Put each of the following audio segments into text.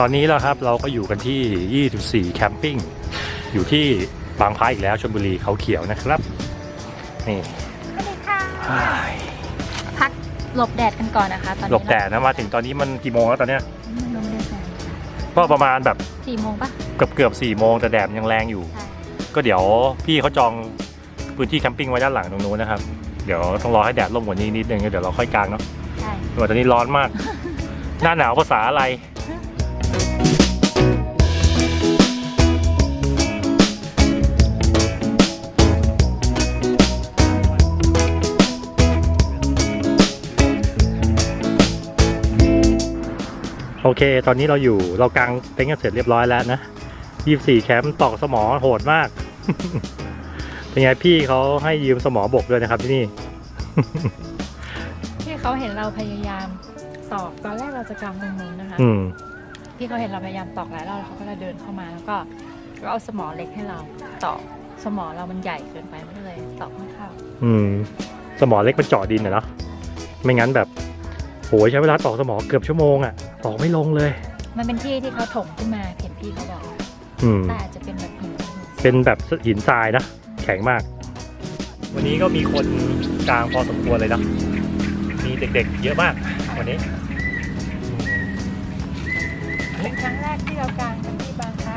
ตอนนี้แล้วครับเราก็อยู่กันที่ 24 แคมปิ้ง อยู่ที่บางพระอีกแล้วชลบุรีเขาเขียวนะครับ นี่สวัสดีค่ะอ้ายพักหลบแดดกันก่อนนะคะ ตอนนี้หลบแดดนะมาถึงตอนนี้มันกี่โมงแล้วตอนเนี้ยเราไม่ได้แสงก็ประมาณแบบสี่โมงปะเกือบเกือบสี่โมงแต่แดดมันยังแรงอยู่ใช่ก็เดี๋ยวพี่เขาจองพื้นที่แคมปิ้งไว้ด้านหลังตรงนู้นนะครับ เดี๋ยวต้องรอให้แดดร่มกว่านี้นิดนึงเดี๋ยวเราค่อยกางเนาะใช่แต่ตอนนี้ร้อนมาก หน้าหนาวภาษาอะไร โอเค ตอนนี้เราอยู่เรากางเต็นท์กันเสร็จเรียบร้อยแล้วนะ24แคมป์ตอกสมอโหดมาก เป็นไงพี่เขาให้ยืมสมอบกด้วยนะครับที่นี่ พี่เขาเห็นเราพยายามตอกตอนแรกเราจะกางตรงนู้นนะคะ อืม พี่เขาเห็นเราพยายามตอกหลายรอบแล้วเขาก็เลยเดินเข้ามาแล้วก็ก็เอาสมอเล็กให้เราตอกสมอเรามันใหญ่เกินไปมันก็เลยตอกไม่เข้า อืม สมอเล็กมันเจาะดินอะเนาะไม่งั้นแบบโหยใช้เวลาตอกสมอเกือบชั่วโมงอะ ตอกไม่ลงเลย มันเป็นที่ที่เขาถมขึ้นมาเห็นพี่เขาบอกอืม แต่อาจจะเป็นแบบหินเป็นแบบหินทรายนะ แข็งมาก วันนี้ก็มีคนกลางพอสมควรเลยนะ มีเด็กๆ เยอะมากวันนี้ เป็นครั้งแรกที่เรากางกันที่บางพระ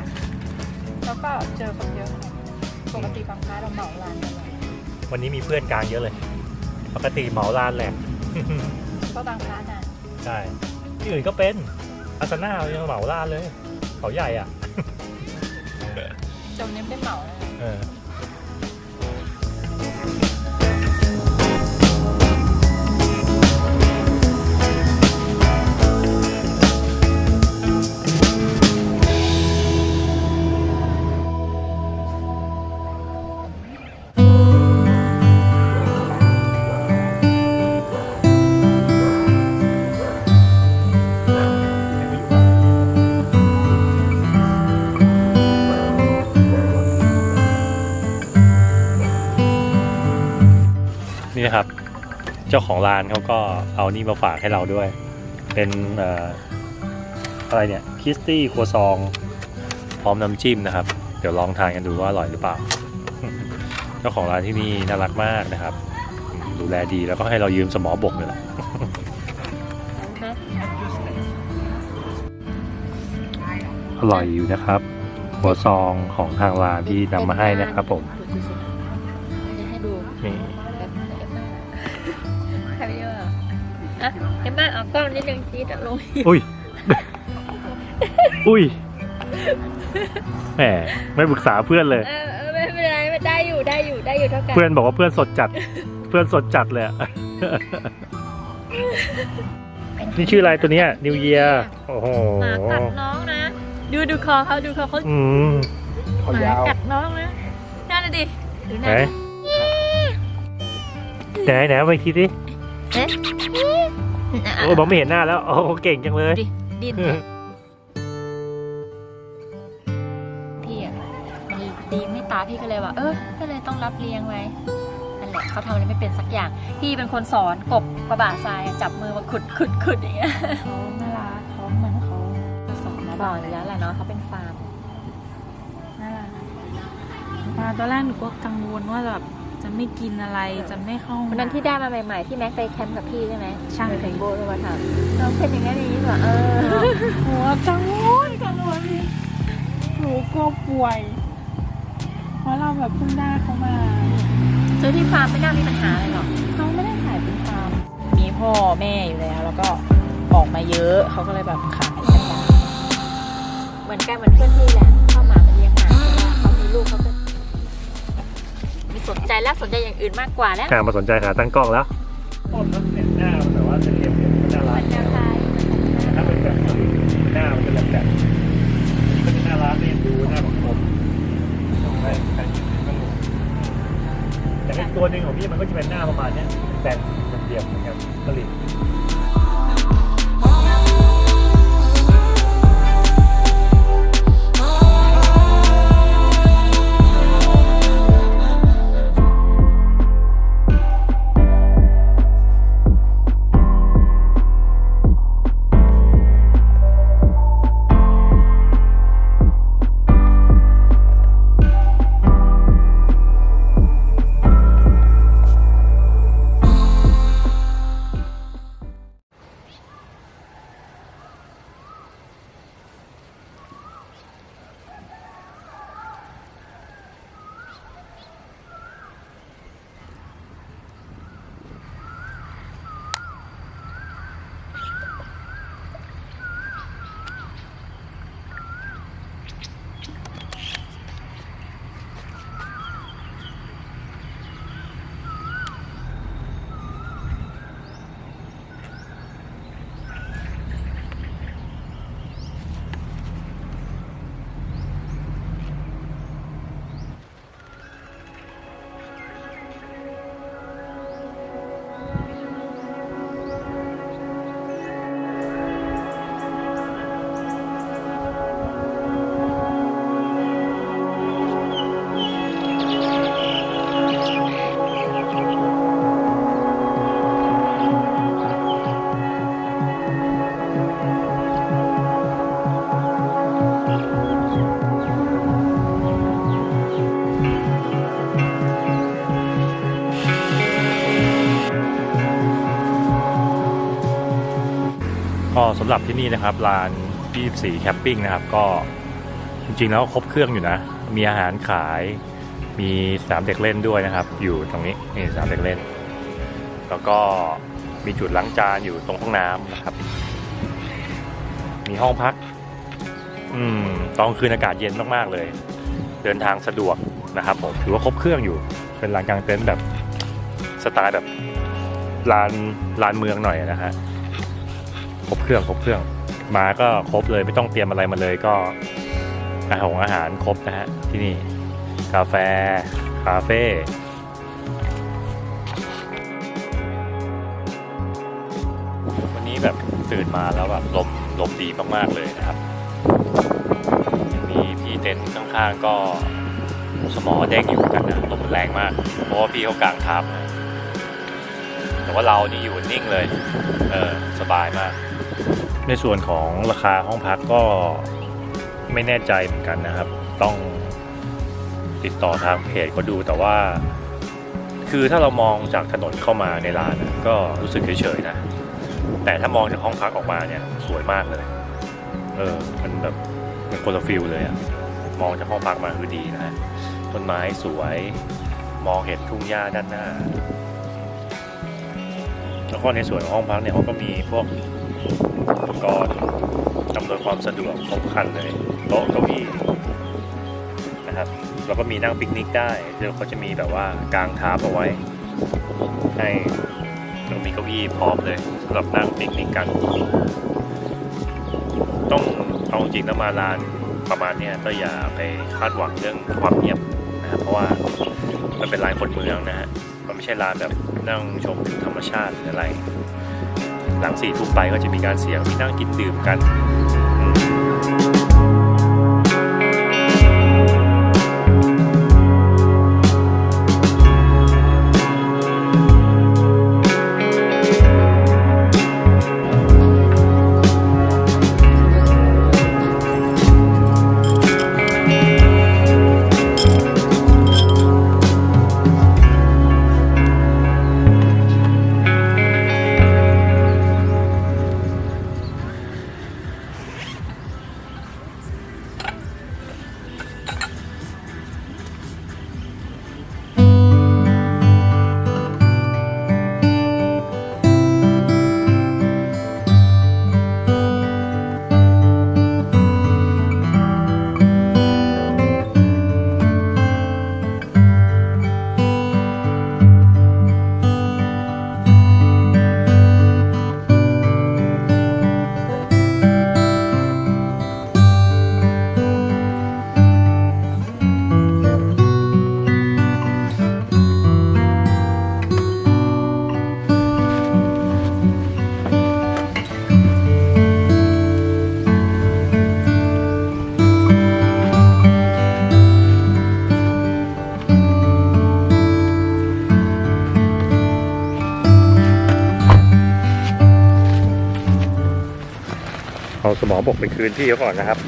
แล้วก็เจอคนเยอะปกติบางพระเราเหมาลานกันเลยวันนี้มีเพื่อนกลางเยอะเลย ปกติเหมาลานแหละเพราะบางพระน่ะ ใช่ ที่อื่นก็เป็นอาสนายังเหมาลานเลย เขาใหญ่อะ จมนี้ไม่ได้เหมาเลย เออ นี่นะครับ เจ้าของร้านเขาก็เอานี่มาฝากให้เราด้วย เป็นเอ่ออะไรเนี่ยคิสตี้ครัวซองพร้อมน้ำจิ้มนะครับ เดี๋ยวลองทานกันดูว่าอร่อยหรือเปล่า เจ้าของร้านที่นี่น่ารักมากนะครับอืมดูแลดีแล้วก็ให้เรายืมสมอบกเลยแหละอร่อยอยู่นะครับ หัวซองของทางร้านที่นำมาให้นะครับผมจะให้ดูนี่แบบเอ็มมา ใครไปเยอะอะเอ็มมาเอากล้องนิดนึงทีแต่ลงอุ้ย อุ้ย แหม ไม่ปรึกษาเพื่อนเลย เออเออไม่เป็นไรไม่ได้อยู่ได้อยู่ได้อยู่เท่ากันเพื่อนบอกว่าเพื่อนสดจัด เพื่อนสดจัดเลยอะนี่ชื่ออะไรตัวเนี้ยนิวเยียโอ้โหหมากัดน้องนะ ดูดูคอเขาดูคอเขาอืมหมากัดน้องนะนั่นน่ะดิดูหไหนน้า ไหนไหนไปอีกทีดิเอ๊ะโอ้บอกไม่เห็นหน้าแล้วโอ้เก่งจังเลย ดิดินพี่อะมันดีไม่ตาพี่ก็เลยว่า เออก็เลยต้องรับเลี้ยงไว้นั่นแหละเขาทำอะไรไม่เป็นสักอย่าง พี่เป็นคนสอนกบกระบะทรายอะจับมือมาขุดขุดขุดอย่างเงี้ยเขาน่ารักเขาเหมือนเขาสอนมาบอกอยู่แล้วแหละเนาะเขาเป็นฟาร์มน่ารักอ่าตอนแรกหนูก็กังวลว่าแบบ จจะไม่กินอะไรจะไม่เข้าห้องวันนั้นที่ได้มาใหม่ๆที่แม็กไปแคมป์กับพี่ใช่ไหมใช่เห็นโบโทรมาถามน้องเป็นอย่างนี้นอย่างนี้เหรอเออหัวกังวลกังวลหนูกลัวป่วย เพราะเราแบบเพิ่งได้เขามาซื้อที่ฟาร์มไม่น่ามีปัญหาอะไรหรอกเขาไม่ได้ขายเป็นฟาร์มมีพ่อแม่อยู่แล้ว แล้วก็ออกมาเยอะเขาก็เลยแบบขายกันได้เหมือนกันเหมือนเพื่อนพี่แหละ แล้วสนใจอย่างอื่นมากกว่าแล้วกามาสนใจขาตั้งกล้องแล้วต้นนั้นเนี่ยหน้ามันแบบว่าจะเรียบเรียบมันน่าเหรัมืกอนแนวทางถ้าเป็นแบบหน้ามันจะแบบแบบนี่ก็จะน่ารักเนี่ยดูหน้าแบบคมใช่ใช่แต่ไอ้ตัวหนึ่งของพี่มันก็จะเป็นหน้าประมาณเนี้ยแบนเรียบๆเหมือนกันกระหลิบ ก็สำหรับที่นี่นะครับลาน24แคมปิ้งนะครับ ก็จริงๆแล้วครบเครื่องอยู่นะ มีอาหารขาย มีสนามเด็กเล่นด้วยนะครับ อยู่ตรงนี้นี่สนามเด็กเล่น แล้วก็มีจุดล้างจานอยู่ตรงห้องน้ำนะครับ มีห้องพัก อืมตอนคืนอากาศเย็นมากๆเลย เดินทางสะดวกนะครับผมถือว่าครบเครื่องอยู่ เป็นลานกลางเต็นท์แบบสไตล์แบบลานลานเมืองหน่อยนะฮะ เครื่องครบเครื่องมาก็ครบเลยไม่ต้องเตรียมอะไรมาเลยก็อาหารอาหารครบนะฮะที่นี่ กาแฟ คาเฟ่วันนี้แบบตื่นมาแล้วแบบลมลมดีมากๆเลยนะครับ มีพี่เต็นท์ข้างๆก็สมอเด้งอยู่กันนะลมมันแรงมาก เพราะว่าพี่เขากลางทับนะแต่ว่าเรานี่อยู่นิ่งเลย เออ สบายมาก ในส่วนของราคาห้องพักก็ไม่แน่ใจเหมือนกันนะครับ ต้องติดต่อทางเพจก็ดูแต่ว่า คือถ้าเรามองจากถนนเข้ามาในร้านนะก็รู้สึกเฉยๆนะ แต่ถ้ามองจากห้องพักออกมาเนี่ยสวยมากเลย เออมันแบบเป็นคนละฟิลเลยอะมองจากห้องพักมาคือดีนะฮะต้นไม้สวยมองเห็นทุ่งหญ้าด้านหน้า แล้วก็ในส่วนของห้องพักเนี่ยเขาก็มีพวก อุปกรณ์อำนวยความสะดวกครบครันเลยโต๊ะเก้าอี้นะครับแล้วก็มีนั่งปิกนิกได้เดี๋ยวเขาจะมีแบบว่ากางทาร์ปเอาไว้ให้แล้วมีเก้าอี้พร้อมเลยสำหรับนั่งปิกนิกกัน ต้องเอาจริงๆแล้วมาร้านประมาณนี้ก็อย่าไปคาดหวังเรื่องความเงียบนะครับเพราะว่ามันเป็นร้านคนเมืองนะฮะมันไม่ใช่ร้านแบบนั่งชมธรรมชาติหรืออะไร หลังสี่ทุ่มไปก็จะมีการเสียงมีนั่งกินดื่มกัน สมองบกไปคืนพี่เขาก่อนนะครับ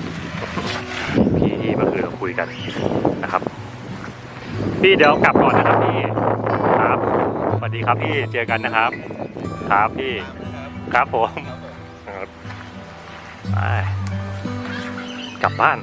พี่ที่เมื่อคืนเราคุยกันนะครับ พี่เดี๋ยวกลับก่อนนะครับพี่ครับสวัสดีครับพี่เจอกันนะครับ ครับพี่ครับผมครับไปกลับบ้าน